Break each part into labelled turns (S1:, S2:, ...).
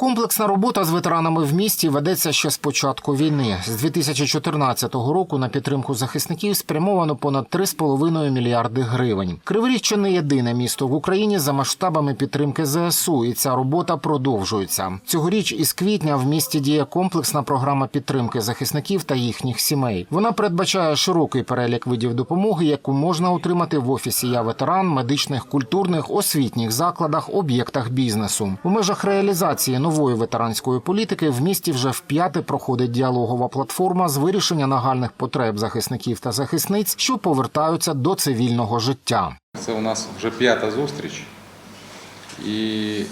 S1: Комплексна робота з ветеранами в місті ведеться ще з початку війни. З 2014 року на підтримку захисників спрямовано понад 3,5 мільярди гривень. Криворіжче не єдине місто в Україні за масштабами підтримки ЗСУ, і ця робота продовжується. Цьогоріч із квітня в місті діє комплексна програма підтримки захисників та їхніх сімей. Вона передбачає широкий перелік видів допомоги, яку можна отримати в офісі Я ветеран, медичних, культурних, освітніх закладах, об'єктах бізнесу. У межах реалізації нової ветеранської політики в місті вже вп'яте проходить діалогова платформа з вирішення нагальних потреб захисників та захисниць, що повертаються до цивільного життя.
S2: Це у нас вже п'ята зустріч. І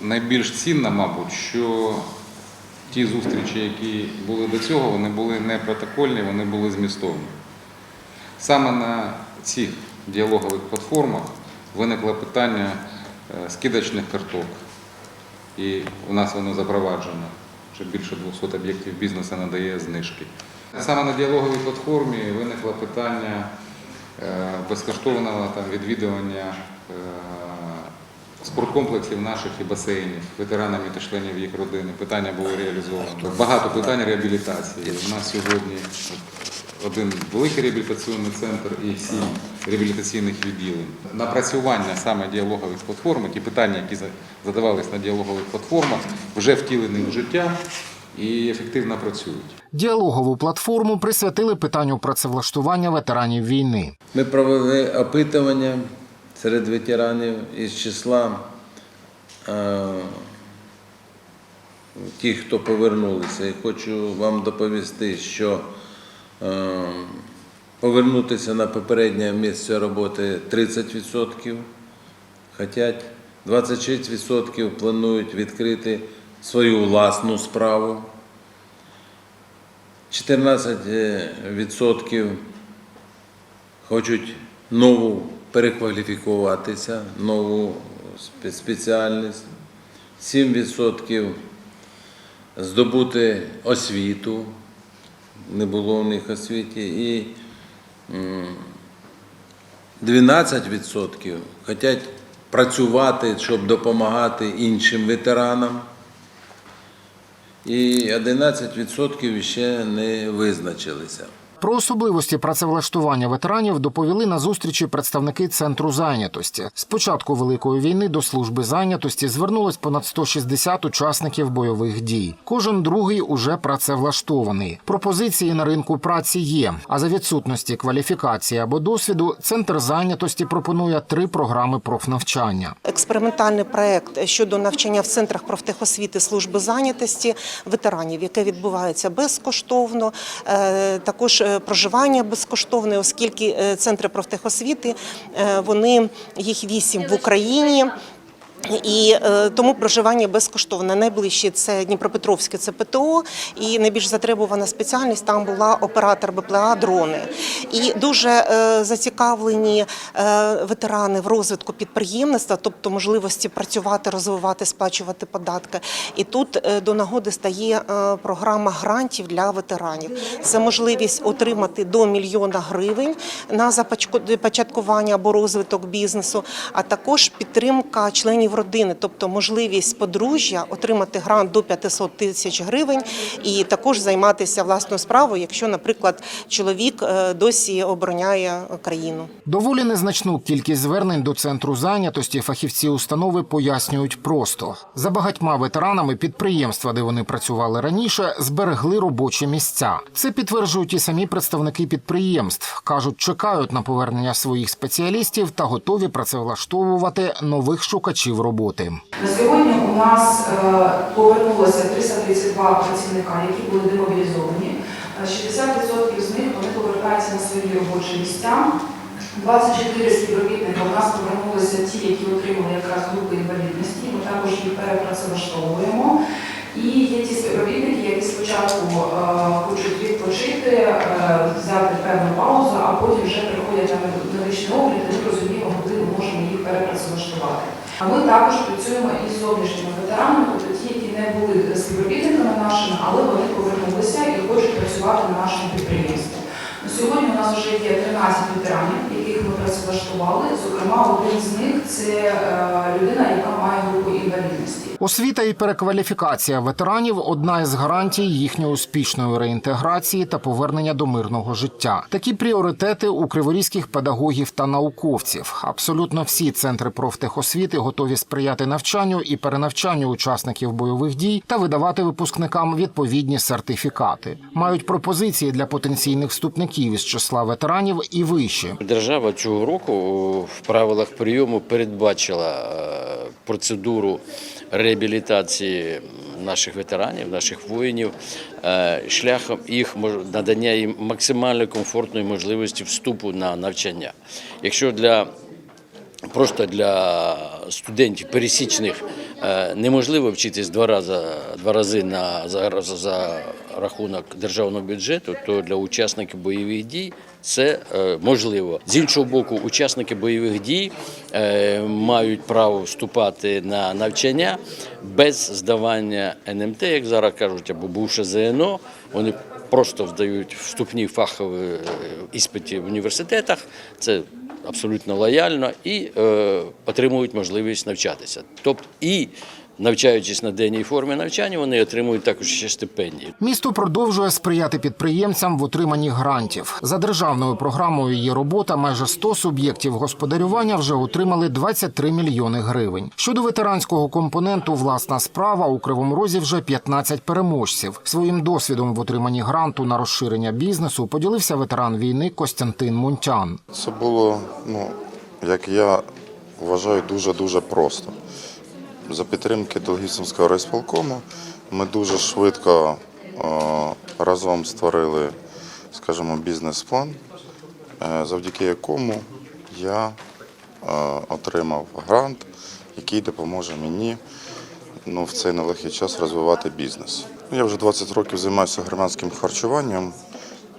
S2: найбільш цінна, мабуть, що ті зустрічі, які були до цього, вони були не протокольні, вони були змістовні. Саме на цих діалогових платформах виникло питання е, скидочних карток. І у нас воно запроваджено. Вже більше 200 об'єктів бізнесу надає знижки. Саме на діалоговій платформі виникло питання е, безкоштовного там, відвідування е, спорткомплексів наших і басейнів, ветеранами та членів їх родини. Питання було реалізовано. Багато питань реабілітації. У нас сьогодні один великий реабілітаційний центр і сім реабілітаційних відділень. Напрацювання саме діалогових платформ, ті питання, які за- задавались на діалогових платформах, вже втілені в життя і ефективно працюють.
S1: Діалогову платформу присвятили питанню працевлаштування ветеранів війни.
S3: Ми провели опитування серед ветеранів із числа е, тих, хто повернулися. І хочу вам доповісти, що повернутися на попереднє місце роботи 30% хотять, 26% планують відкрити свою власну справу. 14% хочуть нову перекваліфікуватися, нову спеціальність, 7% здобути освіту, не було в них освіті. і 12% хочуть працювати, щоб допомагати іншим ветеранам. І 11% ще не визначилися.
S1: Про особливості працевлаштування ветеранів доповіли на зустрічі представники центру зайнятості. З початку великої війни до служби зайнятості звернулось понад 160 учасників бойових дій. Кожен другий уже працевлаштований. Пропозиції на ринку праці є. А за відсутності кваліфікації або досвіду, центр зайнятості пропонує три програми профнавчання.
S4: експериментальний проект щодо навчання в центрах профтехосвіти служби зайнятості ветеранів, яке відбувається безкоштовно. Е, Також е, проживання безкоштовне, оскільки е, центри профтехосвіти е, вони їх вісім в Україні. І е, тому проживання безкоштовне. Найближче це Дніпропетровське, це ПТО, і найбільш затребувана спеціальність там була оператор БПЛА дрони. І дуже е, зацікавлені е, ветерани в розвитку підприємництва, тобто можливості працювати, розвивати, сплачувати податки. І тут до нагоди стає програма грантів для ветеранів. Це можливість отримати до мільйона гривень на започаткування або розвиток бізнесу, а також підтримка членів родини, тобто можливість подружжя отримати грант до 500 тисяч гривень і також займатися власною справою, якщо, наприклад, чоловік е, досі обороняє країну.
S1: Доволі незначну кількість звернень до центру зайнятості фахівці установи пояснюють просто за багатьма ветеранами підприємства, де вони працювали раніше, зберегли робочі місця. Це підтверджують і самі представники підприємств. кажуть, чекають на повернення своїх спеціалістів та готові працевлаштовувати нових шукачів роботи.
S5: На сьогодні у нас е, повернулося 332 працівника, які були демобілізовані. Е, 60% з них вони повертаються на свої робочі місця. 24 співробітника у нас повернулися ті, які отримали якраз групи інвалідності. Ми також їх перепрацевлаштовуємо. І є ті співробітники, які спочатку е, хочуть відпочити, е, взяти певну паузу, а потім вже приходять на медичний огляд, і ми розуміємо, куди ми можемо їх перепрацевлаштувати. А ми також працюємо із зовнішніми ветеранами, тобто ті, які не були співробітниками нашими, але вони повернулися і хочуть працювати на нашому підприємстві. На сьогодні у нас вже є 13 ветеранів, яких ми працевлаштували. Зокрема, один з них це е, людина, яка має групу інвалідності.
S1: Освіта і перекваліфікація ветеранів одна із гарантій їхньої успішної реінтеграції та повернення до мирного життя. Такі пріоритети у криворізьких педагогів та науковців. Абсолютно всі центри профтехосвіти готові сприяти навчанню і перенавчанню учасників бойових дій та видавати випускникам відповідні сертифікати. Мають пропозиції для потенційних вступників із числа ветеранів і вище.
S6: Держава цього року в правилах прийому передбачила е, процедуру реабілітації наших ветеранів, наших воїнів, е, шляхом їх надання їм максимально комфортної можливості вступу на навчання. Якщо для просто для студентів пересічних е, неможливо вчитись два рази, два рази на за, за рахунок державного бюджету, то для учасників бойових дій це е, можливо. З іншого боку, учасники бойових дій е, мають право вступати на навчання без здавання НМТ, як зараз кажуть, або бувши ЗНО. Вони просто здають вступні фахові е, іспити в університетах. Це абсолютно лояльно і отримують можливість навчатися. Тобто і навчаючись на денній формі навчання, вони отримують також ще стипендії.
S1: Місто продовжує сприяти підприємцям в отриманні грантів. За державною програмою її робота майже 100 суб'єктів господарювання вже отримали 23 мільйони гривень. Щодо ветеранського компоненту власна справа у Кривому Розі вже 15 переможців. Своїм досвідом в отриманні гранту на розширення бізнесу поділився ветеран війни Костянтин Мунтян.
S7: Це було, ну, як я вважаю, дуже-дуже просто. За підтримки Долгісовського райсполкому ми дуже швидко е, разом створили, скажімо, бізнес-план, е, завдяки якому я е, отримав грант, який допоможе мені ну, в цей нелегкий час розвивати бізнес. Я вже 20 років займаюся громадським харчуванням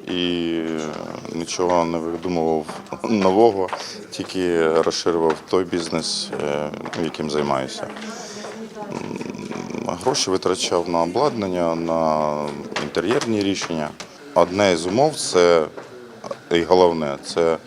S7: і нічого не видумував нового, тільки розширював той бізнес, е, яким займаюся. Гроші витрачав на обладнання, на інтер'єрні рішення. Одне з умов це і головне це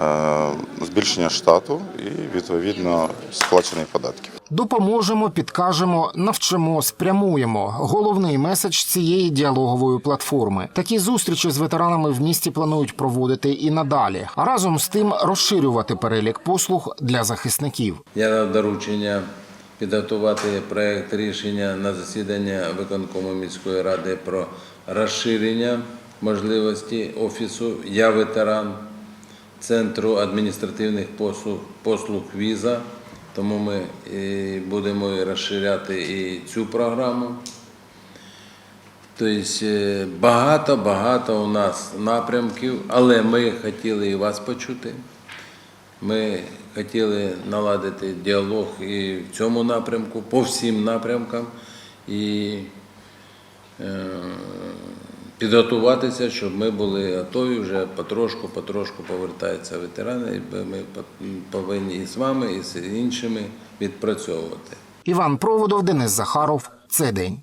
S7: е, збільшення штату і відповідно сплачених податків.
S1: Допоможемо, підкажемо, навчимо, спрямуємо. Головний меседж цієї діалогової платформи. Такі зустрічі з ветеранами в місті планують проводити і надалі, а разом з тим розширювати перелік послуг для захисників.
S3: Я дав доручення підготувати проект рішення на засідання виконкому міської ради про розширення можливості офісу Я ветеран центру адміністративних послуг, послуг віза. Тому ми і будемо розширяти і цю програму. Тобто е, багато-багато у нас напрямків, але ми хотіли і вас почути. Ми хотіли наладити діалог і в цьому напрямку, по всім напрямкам, і е, підготуватися, щоб ми були готові вже потрошку, потрошку повертаються ветерани, і ми повинні і з вами, і з іншими відпрацьовувати.
S1: Іван Проводов, Денис Захаров. Це день.